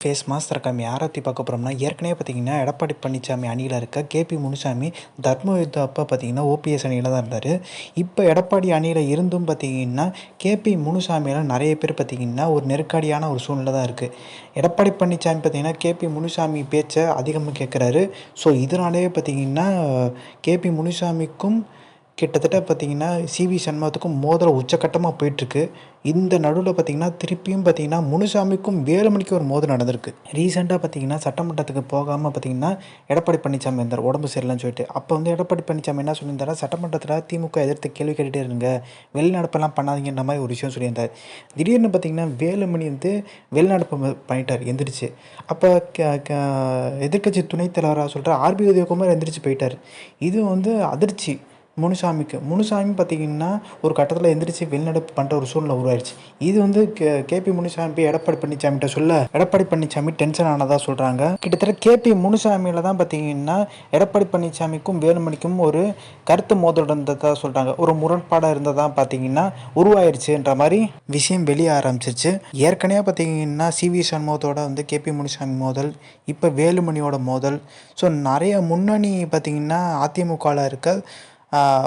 Face master இருக்காம யாரை பார்க்க போகிறோம்னா ஏற்கனவே பார்த்தீங்கன்னா எடப்பாடி பழனிசாமி அணியில் இருக்க கேபி முனுசாமி தர்ம யுத்தம் அப்போ பார்த்தீங்கன்னா ஓபிஎஸ் அணியில் தான் இருந்தார். இப்போ எடப்பாடி அணியில் இருந்தும் பார்த்தீங்கன்னா கேபி முனுசாமியெல்லாம் நிறைய பேர் பார்த்தீங்கன்னா ஒரு நெருக்கடியான ஒரு சூழ்நிலை தான் இருக்குது எடப்பாடி பழனிசாமி பார்த்தீங்கன்னா கேபி முனுசாமி பேச்சை அதிகமாக கேட்குறாரு ஸோ இதனாலேயே பார்த்தீங்கன்னா கேபி முனுசாமிக்கும் கிட்டத்தட்ட பார்த்தீங்கன்னா சிவி சண்முகத்துக்கும் மோதல் உச்சக்கட்டமாக போயிட்டுருக்கு. இந்த நடுவில் பார்த்தீங்கன்னா திருப்பியும் பார்த்தீங்கன்னா முனுசாமிக்கும் வேலுமணிக்கும் ஒரு மோதல் நடந்திருக்கு. ரீசெண்டாக பார்த்தீங்கன்னா சட்டமன்றத்துக்கு போகாமல் பார்த்தீங்கன்னா எடப்பாடி பழனிசாமி இருந்தார் உடம்பு சரியில்லைன்னு சொல்லிட்டு அப்போ வந்து எடப்பாடி பழனிசாமி என்ன சொல்லியிருந்தாரா சட்டமன்றத்தில் திமுக எதிர்த்து கேள்வி கேட்டுகிட்டே இருங்க வெளிநடப்பெல்லாம் பண்ணாதீங்கன்ற மாதிரி ஒரு விஷயம் சொல்லியிருந்தார். திடீர்னு பார்த்தீங்கன்னா வேலுமணி வந்து வெளிநடப்பு பண்ணிட்டார் எந்திரிச்சு. அப்போ எதிர்க்கட்சி துணைத் தலைவராக சொல்கிற ஆர்பி உதயகுமார் எந்திரிச்சு போயிட்டார். இது வந்து அதிர்ச்சி. முனுசாமிக்கு. முனுசாமி பார்த்தீங்கன்னா ஒரு கட்டத்தில் எந்திரிச்சு வெளிநடப்பு பண்ணுற ஒரு சூழ்நிலை உருவாயிருச்சு. இது வந்து கே கேபி முனுசாமி எடப்பாடி பழனிசாமிகிட்ட சொல்ல எடப்பாடி பழனிசாமி டென்ஷன் ஆனதாக சொல்கிறாங்க கிட்டத்தட்ட கேபி முனுசாமியில் தான் பார்த்தீங்கன்னா எடப்பாடி பழனிசாமிக்கும் வேலுமணிக்கும் ஒரு கருத்து மோதல் இருந்ததாக சொல்கிறாங்க ஒரு முரண்பாடாக இருந்ததாக பார்த்தீங்கன்னா உருவாயிருச்சுன்ற மாதிரி விஷயம் வெளியே ஆரம்பிச்சிருச்சு. ஏற்கனவே பார்த்தீங்கன்னா சிவி சண்முகத்தோட வந்து கேபி முனுசாமி மோதல் இப்போ வேலுமணியோட மோதல். ஸோ நிறைய முன்னணி பார்த்தீங்கன்னா அதிமுகவில் இருக்க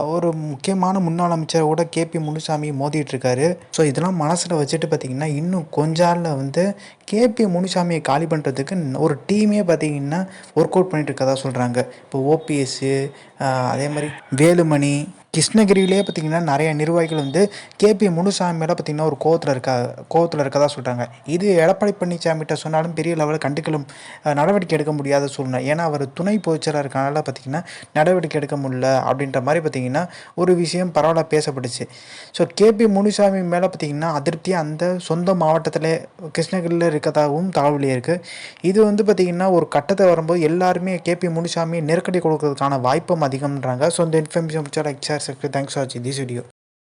ஒரு முக்கியமான முன்னாள் அமைச்சர் கூட கேபி முனுசாமி மோதிட்டு இருக்காரு ஸோ இதெல்லாம் மனசில் வச்சுட்டு பார்த்தீங்கன்னா இன்னும் கொஞ்ச நாளில் வந்து கேபி முனுசாமியை காலி பண்ணுறதுக்கு ஒரு டீமே பார்த்தீங்கன்னா ஒர்க் அவுட் பண்ணிட்டு இருக்கதா சொல்கிறாங்க இப்போ ஓபிஎஸ்ஸு அதே மாதிரி வேலுமணி கிருஷ்ணகிரியிலே பார்த்தீங்கன்னா நிறைய நிர்வாகிகள் வந்து கேபி முனுசாமி மேலே பார்த்தீங்கன்னா ஒரு கோவத்தில் இருக்கா கோவத்தில் இருக்கதா சொல்கிறாங்க இது எடப்பாடி பழனிசாமிகிட்ட சொன்னாலும் பெரிய லெவலில் கண்டுக்கலும் நடவடிக்கை எடுக்க முடியாத சூழ்நிலை. ஏன்னா அவர் துணை பொதுச்செயலாளர் இருக்கனால பார்த்தீங்கன்னா நடவடிக்கை எடுக்க முடியல அப்படின்ற மாதிரி பார்த்தீங்கன்னா ஒரு விஷயம் பரவாயில்ல பேசப்பட்டுச்சு. ஸோ கேபி முனுசாமி மேலே பார்த்தீங்கன்னா அதிருப்தி அந்த சொந்த மாவட்டத்தில் கிருஷ்ணகிரியில் இருக்கதாகவும் தகவல் இருக்குது இது வந்து பார்த்தீங்கன்னா ஒரு கட்டத்தை வரும்போது எல்லாருமே கேபி முனுசாமி நெருக்கடி கொடுக்கறதுக்கான வாய்ப்பும் அதிகம்ன்றாங்க. ஸோ இந்த information like subscribe thanks for watching this video.